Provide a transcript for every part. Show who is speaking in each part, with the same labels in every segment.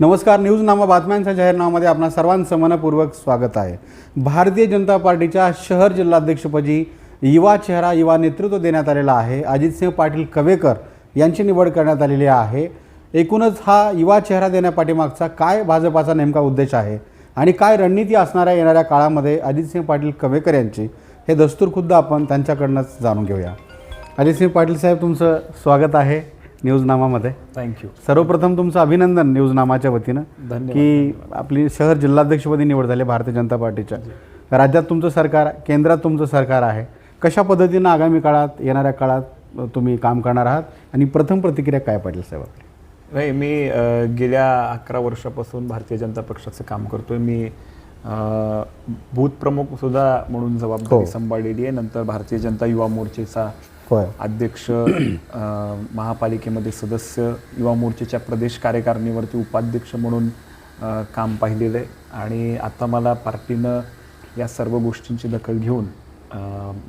Speaker 1: नमस्कार न्यूज नामा बातम्यांच्या जाहीरनाम्यामध्ये आपणा सर्वांचं मनपूर्वक स्वागत आहे. भारतीय जनता पार्टीच्या शहर जिल्हाध्यक्षपदी युवा चेहरा युवा नेतृत्व देण्यात आलेला आहे. अजितसिंह पाटील कवेकर यांची निवड करण्यात आलेली आहे. एकूणच हा युवा चेहरा देण्यापाठीमागचा काय भाजपाचा नेमका उद्देश आहे आणि काय रणनीती असणाऱ्या येणाऱ्या काळामध्ये? अजितसिंह पाटील कवेकर यांची हे दस्तूर खुद्द आपण त्यांच्याकडनंच जाणून घेऊया. अजितसिंह पाटील साहेब तुमचं स्वागत आहे. न्यूजनामामध्ये.
Speaker 2: थँक्यू
Speaker 1: सर्वप्रथम तुमचं अभिनंदन न्यूजनामाच्या वतीनं की आपली शहर जिल्हाध्यक्षपदी निवड झाली भारतीय जनता पार्टीच्या. राज्यात तुमचं सरकार केंद्रात तुमचं सरकार आहे. कशा पद्धतीनं आगामी काळात येणाऱ्या काळात तुम्ही काम करणार आहात? आणि प्रथम प्रतिक्रिया काय पाटील साहेब आपली?
Speaker 2: नाही मी गेल्या अकरा वर्षापासून भारतीय जनता पक्षाचं काम करतोय. मी अ, बूथ प्रमुख सुद्धा म्हणून
Speaker 1: हो.
Speaker 2: जबाबदारी सांभाळलेली आहे. नंतर भारतीय जनता युवा मोर्चेचा
Speaker 1: होय.
Speaker 2: अध्यक्ष अ, महापालिकेमध्ये सदस्य युवा मोर्चेच्या प्रदेश कार्यकारिणीवरती उपाध्यक्ष म्हणून अ, काम पाहिलेलं आहे. आणि आता मला पार्टीनं या सर्व गोष्टींची दखल घेऊन अ,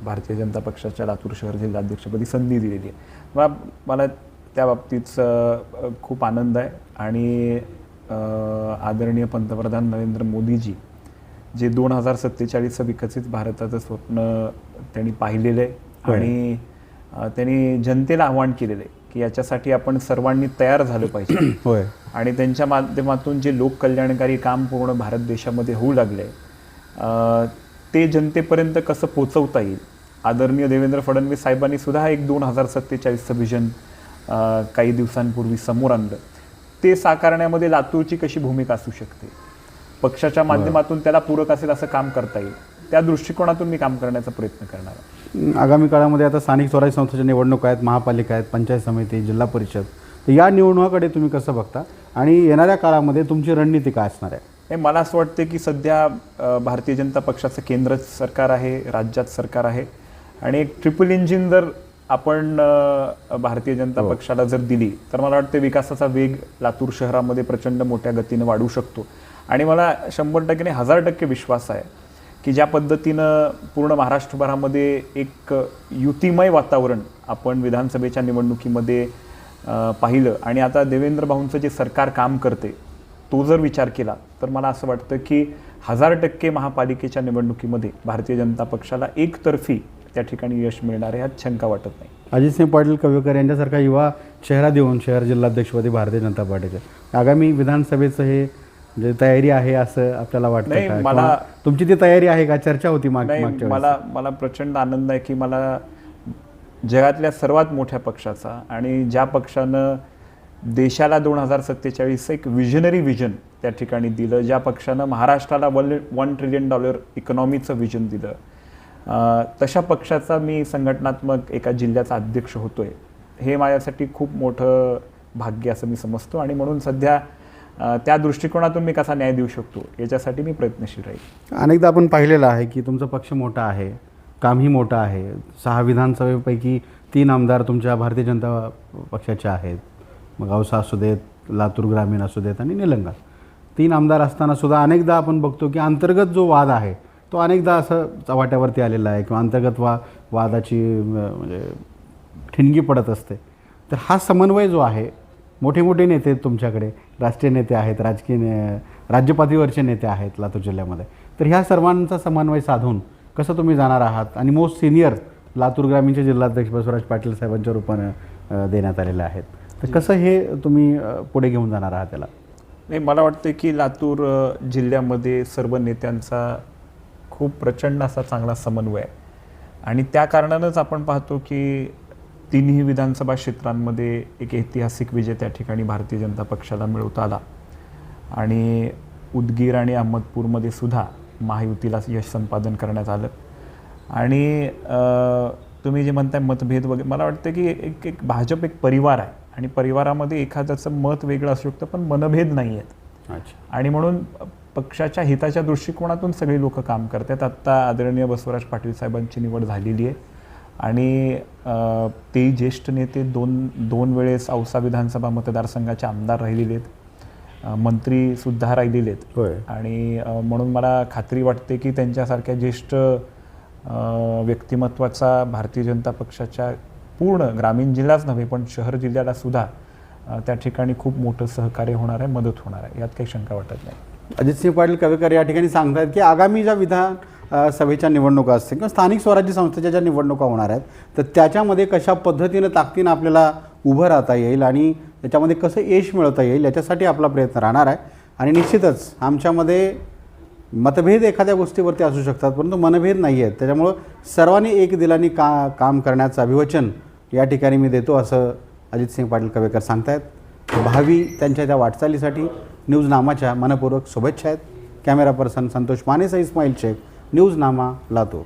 Speaker 2: भारतीय जनता पक्षाच्या लातूर शहर जिल्हाध्यक्षपदी संधी दिलेली आहे. मला मला त्या बाबतीत अ, खूप आनंद आहे. आणि अ, आदरणीय पंतप्रधान नरेंद्र मोदीजी जे दोन हजार सत्तेचाळीसचं विकसित भारताचं स्वप्न त्यांनी पाहिलेलं आहे. आणि त्यांनी जनतेला आव्हान केलेलं आहे की याच्यासाठी आपण सर्वांनी तयार झालं पाहिजे.
Speaker 1: होय.
Speaker 2: आणि त्यांच्या माध्यमातून जे लोककल्याणकारी काम पूर्ण भारत देशामध्ये होऊ लागले ते जनतेपर्यंत कसं पोचवता येईल? आदरणीय देवेंद्र फडणवीस साहेबांनी सुद्धा एक दोन हजार सत्तेचाळीसचं विजन काही दिवसांपूर्वी समोर आणलं. ते साकारण्यामध्ये लातूरची कशी भूमिका असू शकते? पक्षाच्या माध्यमातून त्याला पूरक असेल असं काम करता येईल? त्या दृष्टिकोनातून मी काम करण्याचा प्रयत्न करणार आहे.
Speaker 1: आगामी काळामध्ये आता स्थानिक स्वराज्य संस्थेच्या निवडणुका आहेत महापालिका आहेत पंचायत समिती जिल्हा परिषद. तर या निवडणुकाकडे तुम्ही कसं बघता? आणि येणाऱ्या काळामध्ये तुमची रणनीती काय असणार आहे?
Speaker 2: हे मला असं वाटतं की सध्या भारतीय जनता पक्षाचं केंद्र सरकार आहे राज्यात सरकार आहे. आणि एक ट्रिपल इंजिन जर आपण भारतीय जनता पक्षाला जर दिली तर मला वाटतं विकासाचा वेग लातूर शहरामध्ये प्रचंड मोठ्या गतीनं वाढू शकतो. आणि मला शंभर टक्के नाही हजार टक्के विश्वास आहे की ज्या पद्धतीनं पूर्ण महाराष्ट्रभरामध्ये एक युतिमय वातावरण आपण विधानसभेच्या निवडणुकीमध्ये पाहिलं आणि आता देवेंद्र भाऊंचं जे सरकार काम करते तो जर विचार केला तर मला असं वाटतं की हजार टक्के महापालिकेच्या निवडणुकीमध्ये भारतीय जनता पक्षाला एकतर्फी त्या ठिकाणी यश मिळणार आहे ह्यात शंका वाटत नाही.
Speaker 1: अजितसिंह पाटील कवेकर यांच्यासारखा युवा चेहरा देऊन शहर जिल्हाध्यक्षपदी भारतीय जनता पार्टीचे. आगामी विधानसभेचं हे जे तयारी आहे असं आपल्याला वाटतं?
Speaker 2: मला-
Speaker 1: तुमची ती तयारी आहे का चर्चा होती माग?
Speaker 2: मला मला प्रचंड आनंद आहे की मला जगातल्या सर्वात मोठ्या पक्षाचा आणि ज्या पक्षानं देशाला दोन हजार सत्तेचाळीस एक विजनरी विजन त्या ठिकाणी दिलं ज्या पक्षानं महाराष्ट्राला वन वन ट्रिलियन डॉलर इकॉनॉमीचं विजन दिलं तशा पक्षाचा मी संघटनात्मक एका जिल्ह्याचा अध्यक्ष होतोय हे माझ्यासाठी खूप मोठं भाग्य असं मी समजतो आणि म्हणून सध्या त्या दृष्टिकोनातून मी कसा न्याय देऊ शकतो याच्यासाठी मी प्रयत्नशील राहील.
Speaker 1: अनेकदा आपण पाहिलेलं आहे की तुमचा पक्ष मोठा आहे कामही मोठं आहे. सहा विधानसभेपैकी तीन आमदार तुमच्या भारतीय जनता पक्षाचे आहेत. मग औसा असू देत लातूर ग्रामीण असू देत आणि निलंगा. तीन आमदार असताना सुद्धा अनेकदा आपण बघतो की अंतर्गत जो वाद आहे तो अनेकदा असं चव्हाट्यावरती आलेला आहे किंवा अंतर्गत वा वादाची म्हणजे ठिणगी पडत असते. तर हा समन्वय जो आहे मोठे मोठे नेते आहेत तुमच्याकडे. राष्ट्रीय नेते आहेत राजकीय ने राज्यपातळीवरचे नेते आहेत लातूर जिल्ह्यामध्ये. तर ह्या सर्वांचा समन्वय साधून कसं तुम्ही जाणार आहात? आणि मोस्ट सिनियर लातूर ग्रामीणचे जिल्हाध्यक्ष बसवराज पाटील साहेबांच्या रूपानं देण्यात आलेले आहेत. तर कसं हे तुम्ही पुढे घेऊन जाणार आहात त्याला
Speaker 2: नाही मला वाटतं की लातूर जिल्ह्यामध्ये सर्व नेत्यांचा खूप प्रचंड असा चांगला समन्वय आहे. आणि त्या कारणानंच आपण पाहतो की तिन्ही विधानसभा क्षेत्रांमध्ये एक ऐतिहासिक विजय त्या ठिकाणी भारतीय जनता पक्षाला मिळवता आला. आणि उदगीर आणि अहमदपूरमध्ये सुद्धा महायुतीला यश संपादन करण्यात आलं. आणि तुम्ही जे म्हणताय मतभेद वगैरे मला वाटतं की एक एक भाजप एक परिवार आहे. आणि परिवारामध्ये एखाद्याचं मत वेगळं असू शकतं पण मनभेद नाही आहेत. आणि म्हणून पक्षाच्या हिताच्या दृष्टिकोनातून सगळी लोक काम करतात. आत्ता आदरणीय बसवराज पाटील साहेबांची निवड झालेली आहे. आणि ते ज्येष्ठ नेते दोन दोन वेळेस औसा विधानसभा मतदारसंघाचे आमदार राहिलेले आहेत. मंत्रीसुद्धा राहिलेले आहेत.
Speaker 1: होय.
Speaker 2: आणि म्हणून मला खात्री वाटते की त्यांच्यासारख्या ज्येष्ठ व्यक्तिमत्वाचा भारतीय जनता पक्षाच्या पूर्ण ग्रामीण जिल्हाच नव्हे पण शहर जिल्ह्याला सुद्धा त्या ठिकाणी खूप मोठं सहकार्य होणार आहे मदत होणार आहे. यात काही शंका वाटत नाही.
Speaker 1: अजितसिंह पाटील कवेकर या ठिकाणी सांगतात की आगामी ज्या विधान सभेच्या निवडणुका असतील किंवा स्थानिक स्वराज्य संस्थेच्या ज्या निवडणुका होणार आहेत तर त्याच्यामध्ये कशा पद्धतीनं ताकदीनं आपल्याला उभं राहता येईल आणि त्याच्यामध्ये कसं यश मिळवता येईल याच्यासाठी आपला प्रयत्न राहणार आहे. आणि निश्चितच आमच्यामध्ये मतभेद एखाद्या गोष्टीवरती असू शकतात परंतु मनभेद नाही आहेत. त्याच्यामुळं सर्वांनी एक दिलाने का काम करण्याचं अभिवचन या ठिकाणी मी देतो असं अजितसिंह पाटील कवेकर सांगतायत. भावी त्यांच्या त्या वाटचालीसाठी न्यूज नामाच्या मनपूर्वक शुभेच्छा आहेत. कॅमेरा पर्सन संतोष मानेसह इस्माईल शेख न्यूज नामा लातूर.